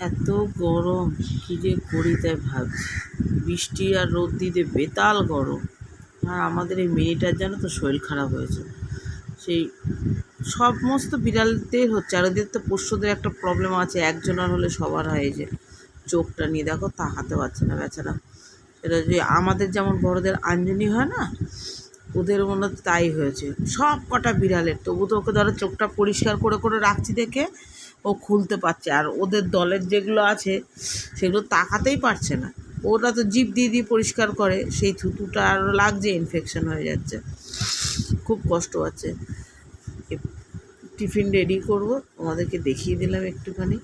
এত গরম, কি যে করি তাই ভাবছি। বৃষ্টি আর রোদ দিতে বেতাল গরম। আর আমাদের এই মেয়েটার জানো তো শরীর খারাপ হয়েছে। সেই সমস্ত বিড়ালদের হচ্ছে, আর ওদের তো পোষ্যদের একটা প্রবলেম আছে, একজনের হলে সবার হয় যে চোখটা নিয়ে। দেখো তাকাতে পারছে না বেচারা। সেটা যে আমাদের যেমন বড়দের আঞ্জনি হয় না, ওদের মনে তাই হয়েছে। সব কটা বিড়ালের, তবু তো ওকে ধরো চোখটা পরিষ্কার করে করে রাখছি দেখে ও খুলতে পারছে। আর ওদের দলের যেগুলো আছে, সেগুলো তাকাতেই পারছে না। ওরা তো জিভ দিয়ে দিয়ে পরিষ্কার করে, সেই থুতুটা আরও লাগছে ইনফেকশন হয়ে যাচ্ছে। খুব কষ্ট এ- টিফিন রেডি করব আমাদেরকে দেখিয়ে দিলাম একটুখানি।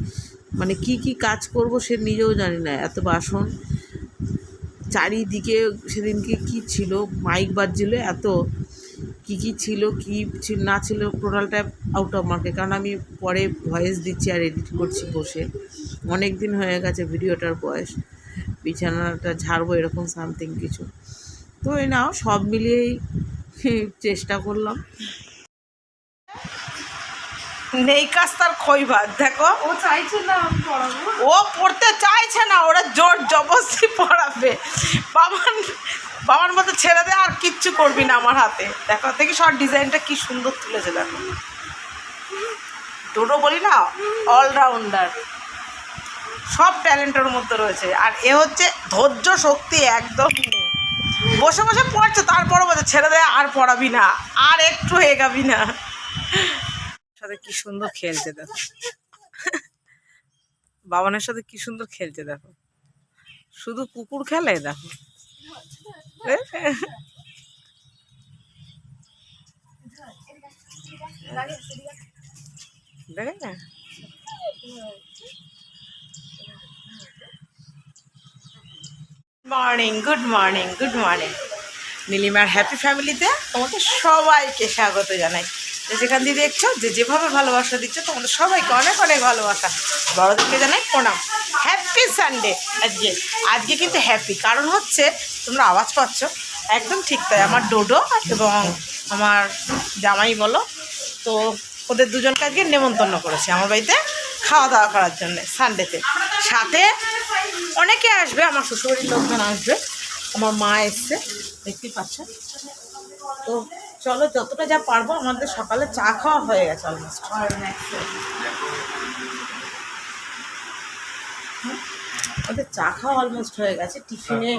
মানে কি কি কাজ করব সে নিজেও জানি না, এত বাসন। চারিদিকে সেদিনকে কি ছিল মাইক বাজছিল এত। কি কি ছিল, কি না ছিল, টোটালটা আউট অফ মার্কেট কারণ আমি পরে ভয়েস দিচ্ছি আর এডিট করছি বসে। অনেক দিন হয়ে গেছে ভিডিওটার বয়স। বিছানাটা ঝাড়বো এরকম সামথিং কিছু। তো এই নাও সব মিলিয়েই চেষ্টা করলাম। নেই কাজ তার খই ভাত দেখো। ও চাইছে না পড়াবো। ও পড়তে চাইছে না ওরা জোর জবরদস্তি পড়াবে। বাবার বাবার মতো ছেড়ে দে আর কিচ্ছু করবি না আমার হাতে। দেখো দেখি সব ডিজাইনটা কি সুন্দর তুলেছে দেখো। ডোডো বলি না অলরাউন্ডার সব ট্যালেন্টের মধ্যে রয়েছে। আর এ হচ্ছে ধৈর্য শক্তি একদম বসে বসে পড়ছে তারপরে বলছে, ছেড়ে দে, আর পড়াবি না, আর একটু এগাবি না। সাথে কি সুন্দর খেলছে দেখো। বাবানের সাথে কি সুন্দর খেলছে দেখো। শুধু কুকুর খেলে দেখো। দেখে না? Morning good morning good morning নীলিমার হ্যাপি ফ্যামিলিতে তোমাদের সবাইকে স্বাগত জানাই। যে যেখান দিয়ে দেখছ, যে যেভাবে ভালোবাসা দিচ্ছ, তোমাদের সবাইকে অনেক অনেক ভালোবাসা। বড়দেরকে জানাই প্রণাম। হ্যাপি সানডে আজকে আজকে কিন্তু হ্যাপি কারণ হচ্ছে, তোমরা আওয়াজ পাচ্ছ। একদম ঠিক তাই। আমার ডোডো এবং আমার জামাই বলো। তো ওদের দুজনকে আজকে নেমন্তন্ন করেছে আমার বাড়িতে খাওয়া দাওয়া করার জন্য সানডেতে সাথে অনেকে আসবে, আমার শ্বশুরবাড়ির লোকজন আসবে। আমার মা এসছে, দেখতেই পাচ্ছেন? তো চলো, যতটা যা পারব, আমাদের সকালে চা খাওয়া হয়ে গেছে অলমোস্ট ওদের চা খাওয়া অলমোস্ট হয়ে গেছে। টিফিনে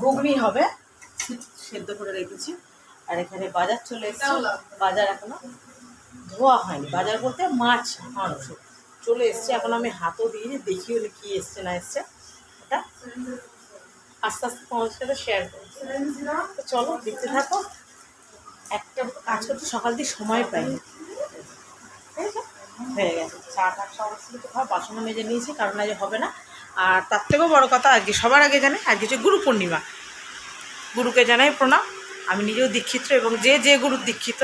ঘুগনি হবে, সেদ্ধ করে রেখেছি। আর এখানে বাজার চলে এসেছে, বাজার এখনও ধোয়া হয়নি। বাজার বলতে মাছ, মাংস। চলে এসছে, এখন আমি হাতও দিয়ে দেখি হলে কি এসছে, না এসছে। ওটা আস্তে আস্তে তোমাদের সাথে শেয়ার করব। চলো, দেখতে থাকো। একটা কাজ করতে সকাল দিয়ে সময় পাইনি? হয়ে গেছে। চা টা কিছু খাওয়া বাসনও মেজে নিয়েছি, কারণ আজ হবে না। আর তার থেকেও বড় কথা, আজকে সবার আগে জানে, আজকে হচ্ছে গুরু পূর্ণিমা। গুরুকে জানাই প্রণাম। আমি নিজেও দীক্ষিত এবং যে যে গুরুর দীক্ষিত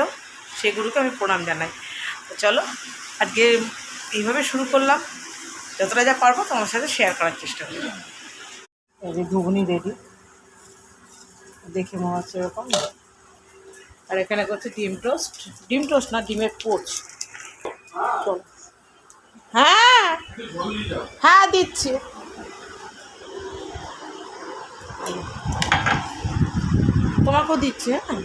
সে গুরুকে আমি প্রণাম জানাই। তো চলো, আজকে এইভাবে শুরু করলাম। যতটা যা পারব তোমার সাথে শেয়ার করার চেষ্টা করি এই যে ঘুগনি রেডি দেখে মনে হচ্ছে এরকম। আর এখানে করছে ডিম টোস্ট। ডিম টোস্ট না, ডিমের পোচ। হ্যাঁ! হ্যাঁ দিচ্ছি। তোমাকেও দিচ্ছে হ্যাঁ?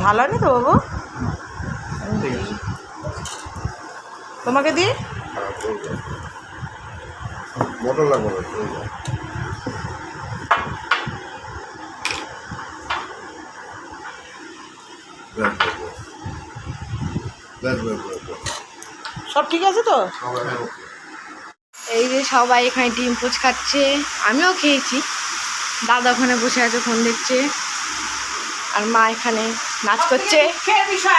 ঝালানি তো বাবু? তোমাকে মোটর লাগবে ব্যাস। সব ঠিক আছে তো? এই যে সবাই এখানে ডিম পোচ খাচ্ছে আমিও খেয়েছি। দাদা ওখানে বসে আছে ফোন দেখছে। আর মা এখানে নাচ করছে।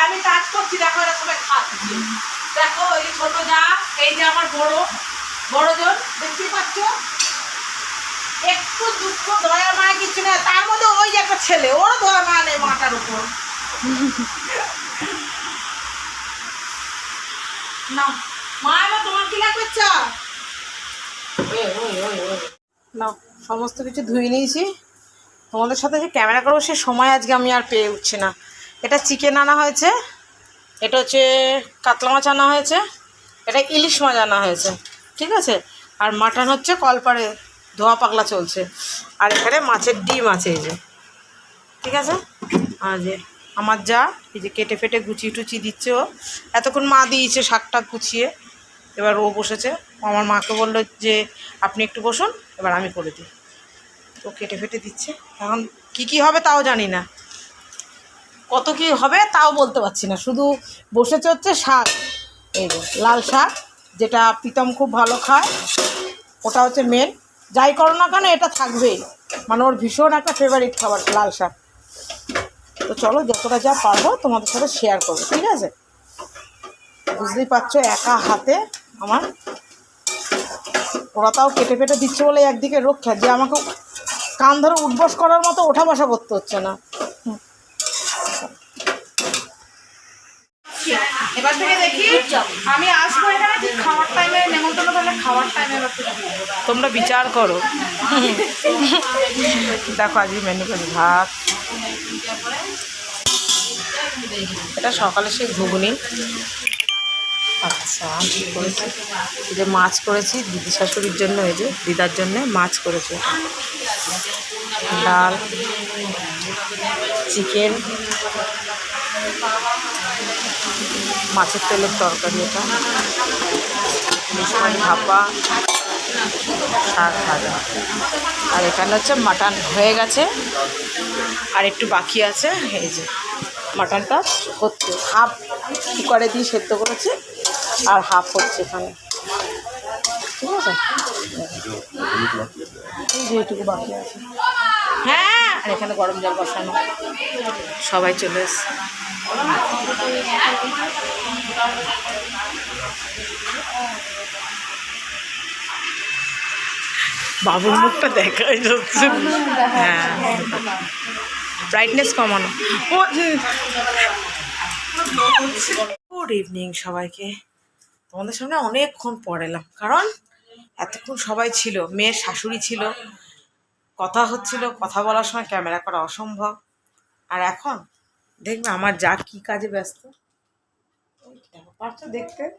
আমি কাজ করছি দেখো এরকম খাচ্ছি। দেখো এই ছোট যা এই যে আমার বড় বড় দেখতে পাচ্ছ? একটু দুঃখ দয়া মায়া কিছু নেই। তার মধ্যে ওই যে একটা ছেলে ওরও দয়া মায়া নেই মাটার উপর। না মা এবার তোমার কি লাগবে চা নাও সমস্ত কিছু ধুয়ে নিয়েছি। তোমাদের সাথে যে ক্যামেরা করব, সে সময় আজকে আমি আর পেয়ে উঠছি না। এটা চিকেন আনা হয়েছে, এটা হচ্ছে কাতলা মাছ আনা হয়েছে, এটা ইলিশ মাছ আনা হয়েছে, ঠিক আছে? আর মাটন হচ্ছে কলপারে ধোয়া পাগলা চলছে। আর এখানে মাছের ডিম আছে এই যে, ঠিক আছে? আর যে আমার যা, এই যে কেটে ফেটে গুছিয়ে টুচি দিচ্ছে ও। এতক্ষণ মা দিয়েছে শাকটা গুছিয়ে, এবার ও বসেছে। আমার মাকে বলল যে, আপনি একটু বসুন, এবার আমি করে দিই। তো কেটে ফেটে দিচ্ছে। এখন কি কি হবে তাও জানি না। কত কি হবে তাও বলতে পারছি না। শুধু বসেছে হচ্ছে শাক। এই লাল শাক, যেটা প্রীতম খুব ভালো খায়, ওটা হচ্ছে মেন যাই করো না কেন, এটা থাকবেই। মানে ওর ভীষণ একটা ফেভারিট খাবার, লাল শাক। তো চলো যতটা যা পারব তোমাদের সাথে শেয়ার করব, ঠিক আছে? বুঝতেই পারছ, একা হাতে আমার ওরা তাও কেটে পেটে দিচ্ছে বলে একদিকে রক্ষা যে আমাকে কান ধরে উঠবস করার মতো ওঠা বসা করতে হচ্ছে না। এবার থেকে দেখি আমি আসব এখানে ঠিক খাওয়ার টাইমে নেমন্তন্ন করলে খাওয়ার টাইমে তোমরা বিচার করো। দেখো আজকে মেনু করি ভাত। এটা সকালে সেই ঘুগনি। আচ্ছা কি করেছি? যে মাছ করেছি, দিদি শাশুড়ির জন্য, এই যে দিদার জন্য মাছ করেছি। ডাল, চিকেন, মাছের তেলের তরকারি এটা। মাছ ভাপা, শাক ভাজা। আর এখানে হচ্ছে মাটন হয়ে গেছে। আর একটু বাকি আছে, এই যে মাটনটা হচ্ছে, হাফ কুকারে দিয়ে সেদ্ধ করেছি। আর হাফ হচ্ছে এখানে। ঠিক আছে? এই যে বাকি আছে। হ্যাঁ। আর এখানে গরম জল বসানো। সবাই চলে এসছে। বাবুর মুখটা দেখাই যাচ্ছে। হ্যাঁ। ব্রাইটনেস কমানো। গুড ইভিনিং সবাইকে। তোমাদের সামনে অনেকক্ষণ পর এলাম কারণ এতক্ষণ সবাই ছিল, মেয়ের শাশুড়ি ছিল, কথা হচ্ছিল, কথা বলার সময় ক্যামেরা করা অসম্ভব। আর এখন দেখবে আমার যা কি কাজে ব্যস্ত। পারছ দেখতে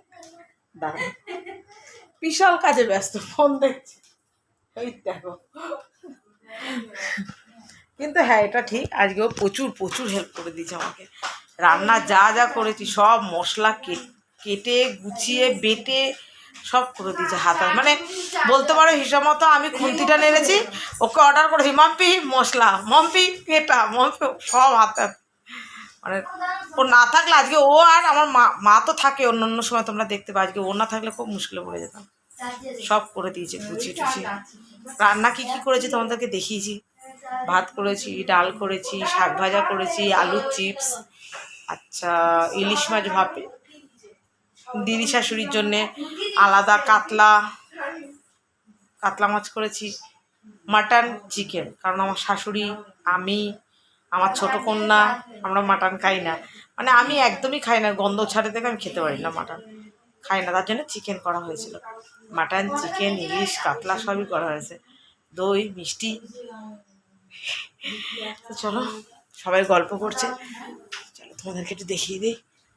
বিশাল কাজে ব্যস্ত ফোন দেখছে। ওই দেখো। কিন্তু হ্যাঁ এটা ঠিক, আজকেও প্রচুর প্রচুর হেল্প করে দিয়েছে আমাকে। রান্না যা যা করেছি, সব মশলা কে- কেটে, গুছিয়ে, বেটে সব করে দিয়েছে হাতে মানে বলতে পারো হিসাব মতো আমি খুন্তিটা নেড়েছি, ওকে অর্ডার করেছি মাম্পি, মশলা, মম্পি কেটা মম্পি, সব হাতে হাতে। মানে ও না থাকলে আজকে ও আর আমার মা মা তো থাকে, অন্য অন্য সময় তোমরা দেখতে পাও আজকে ও না থাকলে খুব মুশকিলে পড়ে যেতাম। সব করে দিয়েছে, গুছিয়ে টুচিয়ে রান্না কি কি করেছি তোমাদেরকে দেখিয়েছি। ভাত করেছি, ডাল করেছি, শাক ভাজা করেছি, আলুর চিপস আচ্ছা ইলিশ মাছ ভাপে। দিদি শাশুড়ির জন্যে আলাদা কাতলা কাতলা মাছ করেছি, মাটন চিকেন কারণ আমার শাশুড়ি, আমি, আমার ছোট কন্যা, আমরা মাটন খাই না। মানে আমি একদমই খাই না, গন্ধ ছাড়ে থেকে আমি খেতে পারি না মাটন। খাই না, তার জন্য চিকেন করা হয়েছিল। মাটন চিকেন ইলিশ, কাতলা সবই করা হয়েছে। দই, মিষ্টি। চলো, সবাই গল্প করছে। চলো তোমাদেরকে একটু দেখিয়ে দিই।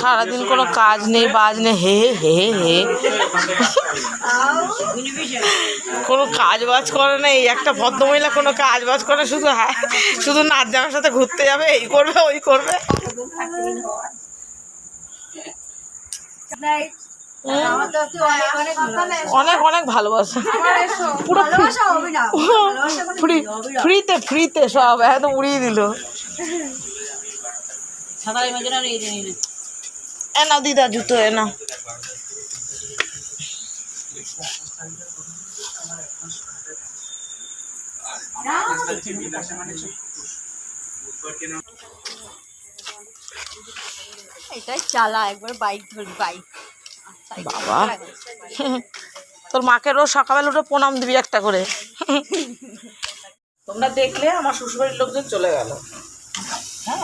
সারাদিন কোনো কাজ নেই বাজ নেই হে হে হে কোনো কাজ বাজ করে না এই একটা ভদ্রমহিলা কোনো কাজ বাজ করে শুধু হ্যাঁ শুধু নাচ জামার সাথে ঘুরতে যাবে এই করবে ওই করবে। অনেক অনেক ভালোবাসা। পুরো ফ্রিতে ফ্রিতে সব একদম উড়িয়ে দিল। এ নাও দিদা জুতো এ নাও এটাই চালা একবার বাইক ধরি বাইক বাবা। তোর মাকে রোজ সকালবেলা উঠে প্রণাম দিবি একটা করে। তোমরা দেখলে আমার শ্বশুরবাড়ির লোকজন চলে গেল।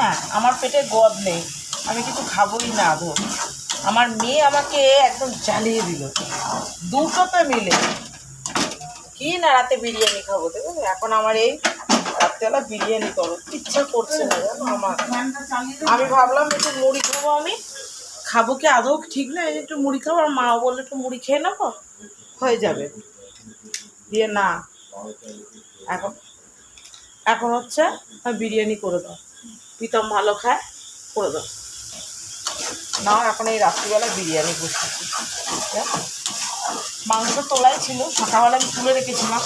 হ্যাঁ আমার পেটে গদ নেই, আমি কিছু খাবোই না আদৌ আমার মেয়ে আমাকে একদম জ্বালিয়ে দিল। দুটোতে মিলে। কি না রাতে বিরিয়ানি খাব দেখো এখন আমার এই রাত্রেবেলা বিরিয়ানি করো। ইচ্ছা করছে না, জানো আমার। আমি ভাবলাম একটু মুড়ি খাব আমি। খাব কি আদৌ ঠিক না একটু মুড়ি খাব, আর মাও বললে একটু মুড়ি খেয়ে নেব হয়ে যাবে। দিয়ে না, এখন এখন হচ্ছে বিরিয়ানি করে দাও। প্রীতম ভালো খায়, করে দাও। না, এখন এই রাত্রিবেলা বিরিয়ানি বসেছি মাংস তোলাই ছিল, সকালবেলা আমি তুলে রেখেছিলাম।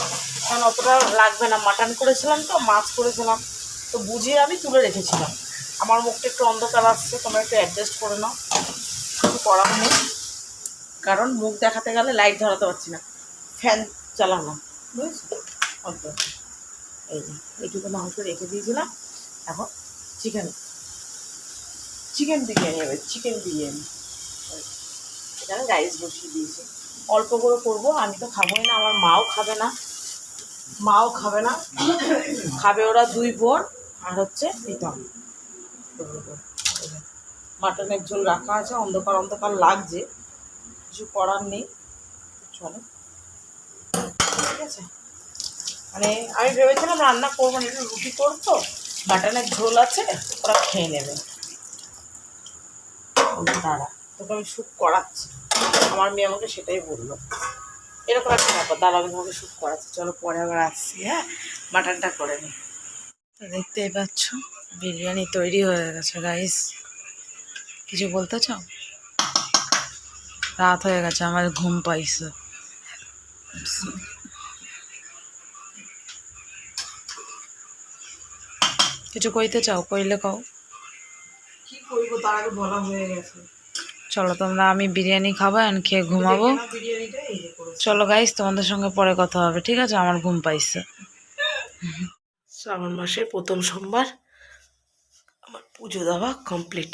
কারণ অতটা লাগবে না, মাটন করেছিলাম তো, মাছ করেছিলাম। তো বুঝিয়ে আমি তুলে রেখেছিলাম। আমার মুখটা একটু অন্ধকার আসছে, তোমরা একটু অ্যাডজাস্ট করে নাও। কিছু করার নেই। কারণ মুখ দেখাতে গেলে লাইট ধরাতে পারছি না। ফ্যান চালানো বুঝেছ? অল্প। এই যে, এইটুকু মাংস রেখে দিয়েছিলাম। এখন চিকেন চিকেন বিরিয়ানি হবে চিকেন বিরিয়ানি। এখানে রাইস বসিয়ে দিয়েছি। অল্প করে করব, আমি তো খাবোই না, আমার মাও খাবে না। মাও খাবে না। খাবে ওরা দুই বোন আর হচ্ছে প্রীতম মাটনের ঝোল রাখা আছে, অন্ধকার অন্ধকার লাগছে। কিছু করার নেই চলো ঠিক আছে? মানে আমি ভেবেছিলাম রান্না করব না একটু রুটি করতো মাটনের ঝোল আছে, ওরা খেয়ে নেবে। দাঁড়া, তোকে আমি শ্যুট করাচ্ছি। আমার মেয়ে আমাকে সেটাই বলল। এরকম একটা ব্যাপার। দাঁড়া, আমি তোমাকে শ্যুট করাচ্ছি। চলো পরে আবার আসছি হ্যাঁ? মাটনটা করে নি। দেখতেই পাচ্ছ, বিরিয়ানি তৈরি হয়ে গেছে রাইস কিছু বলতে চাও? রাত হয়ে গেছে, আমার ঘুম পাইছে। কিছু কইতে চাও কইলে কও। কি কইব তার আগে বলা হয়ে গেছে। চলো তোমরা আমি বিরিয়ানি খাব আর খেয়ে ঘুমাবো। চলো গাইস তোমাদের সঙ্গে পরে কথা হবে ঠিক আছে? আমার ঘুম পাইছে। শ্রাবণ মাসের প্রথম সোমবার আমার পুজো দেওয়া কমপ্লিট